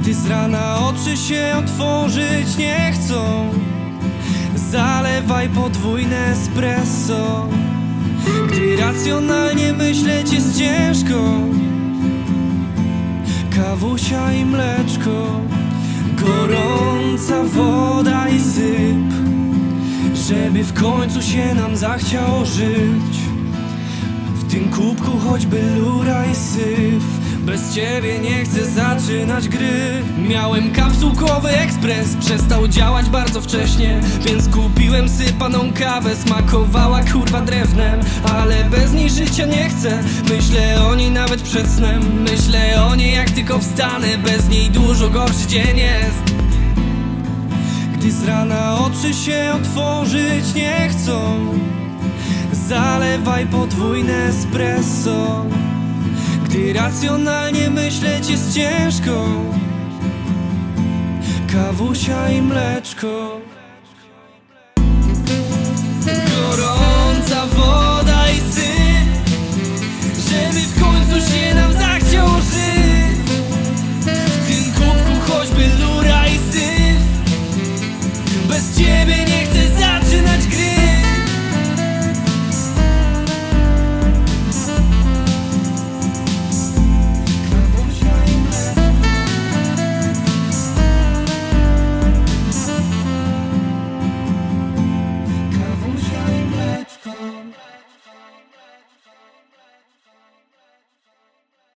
Gdy z rana oczy się otworzyć nie chcą Zalewaj podwójne espresso. Gdy racjonalnie myśleć jest ciężko Kawusia i mleczko Gorąca woda i syp Żeby w końcu się nam zachciało żyć. W tym kubku choćby lura i syf Bez ciebie nie chcę zaczynać gry. Miałem kapsułkowy ekspres Przestał działać bardzo wcześnie. Więc kupiłem sypaną kawę Smakowała kurwa drewnem. Ale bez niej życia nie chcę. Myślę o niej nawet przed snem. Myślę o niej jak tylko wstanę. Bez niej dużo gorszy dzień jest. Gdy z rana oczy się otworzyć nie chcą Zalewaj podwójne espresso Gdy racjonalnie myśleć jest ciężko? Kawusia i mleczko